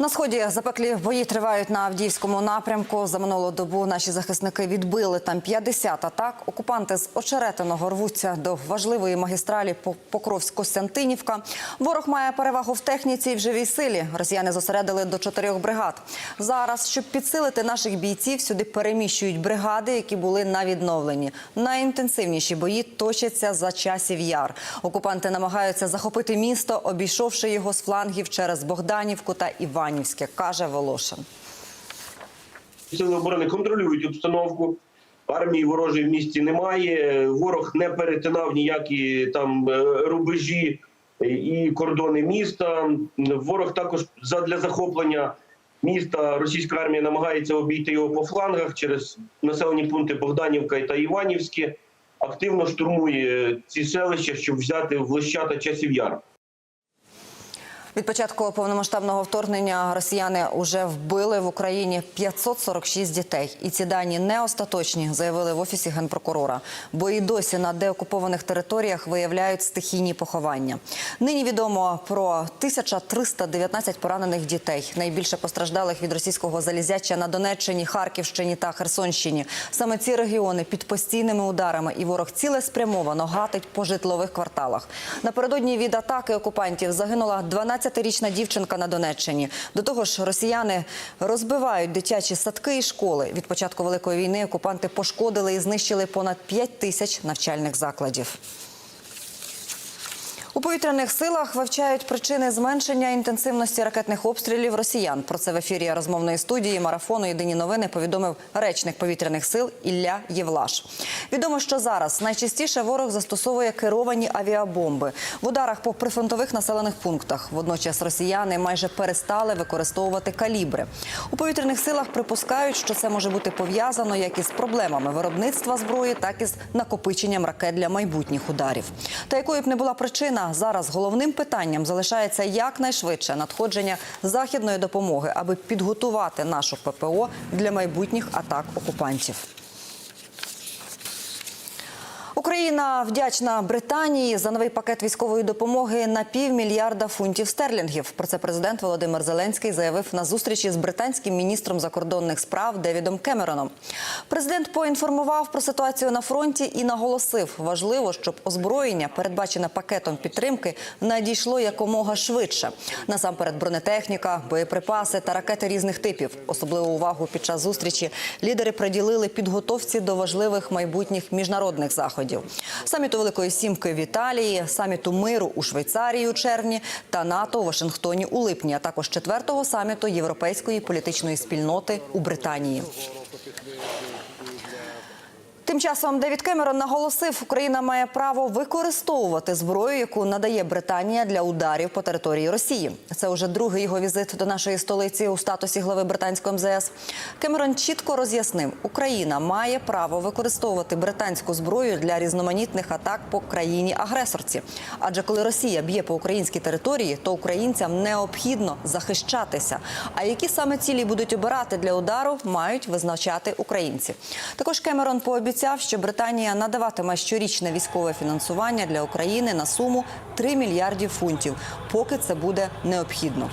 На сході запеклі бої тривають на Авдіївському напрямку. За минулу добу наші захисники відбили там 50 атак. Окупанти з очеретиного рвуться до важливої магістралі По- Покровськ-Костянтинівка. Ворог має перевагу в техніці і в живій силі. Росіяни зосередили до чотирьох бригад. Зараз, щоб підсилити наших бійців, сюди переміщують бригади, які були на відновленні. Найінтенсивніші бої точаться за часів яр. Окупанти намагаються захопити місто, обійшовши його з флангів через Богданівку та Іванівське, каже Волошин. Сили оборони контролюють обстановку. Армії ворожої в місті немає. Ворог не перетинав ніякі там е, рубежі і кордони міста. Ворог також задля захоплення міста російська армія намагається обійти його по флангах через населені пункти Богданівка та Іванівське. Активно штурмує ці селища, щоб взяти в Лещата часів яр. Від початку повномасштабного вторгнення росіяни вже вбили в Україні 546 дітей. І ці дані не остаточні, заявили в офісі генпрокурора. Бо і досі на деокупованих територіях виявляють стихійні поховання. Нині відомо про 1319 поранених дітей. Найбільше постраждалих від російського залізяча на Донеччині, Харківщині та Херсонщині. Саме ці регіони під постійними ударами і ворог цілеспрямовано гатить по житлових кварталах. Напередодні від атаки окупантів загинула 12-річна дівчинка на Донеччині. До того ж, росіяни розбивають дитячі садки і школи. Від початку великої війни окупанти пошкодили і знищили понад 5 тисяч навчальних закладів. У повітряних силах вивчають причини зменшення інтенсивності ракетних обстрілів росіян. Про це в ефірі розмовної студії марафону Єдині новини повідомив речник повітряних сил Ілля Євлаш. Відомо, що зараз найчастіше ворог застосовує керовані авіабомби в ударах по прифронтових населених пунктах. Водночас росіяни майже перестали використовувати калібри. У повітряних силах припускають, що це може бути пов'язано як із проблемами виробництва зброї, так і з накопиченням ракет для майбутніх ударів. Та якою б не була причина, зараз головним питанням залишається якнайшвидше надходження західної допомоги, аби підготувати нашу ППО для майбутніх атак окупантів. Україна вдячна Британії за новий пакет військової допомоги на півмільярда фунтів стерлінгів. Про це президент Володимир Зеленський заявив на зустрічі з британським міністром закордонних справ Девідом Кемероном. Президент поінформував про ситуацію на фронті і наголосив, важливо, щоб озброєння, передбачене пакетом підтримки, надійшло якомога швидше. Насамперед, бронетехніка, боєприпаси та ракети різних типів. Особливу увагу під час зустрічі лідери приділили підготовці до важливих майбутніх міжнародних заходів. Саміту Великої Сімки в Італії, саміту миру у Швейцарії у червні та НАТО у Вашингтоні у липні, а також четвертого саміту Європейської політичної спільноти у Британії. Тим часом Девід Кемерон наголосив, Україна має право використовувати зброю, яку надає Британія для ударів по території Росії. Це вже другий його візит до нашої столиці у статусі глави британського МЗС. Кемерон чітко роз'яснив, Україна має право використовувати британську зброю для різноманітних атак по країні-агресорці. Адже коли Росія б'є по українській території, то українцям необхідно захищатися. А які саме цілі будуть обирати для удару, мають визначати українці. Також Кемерон пообіцяв, що Британія надаватиме щорічне військове фінансування для України на суму 3 мільярдів фунтів, поки це буде необхідно.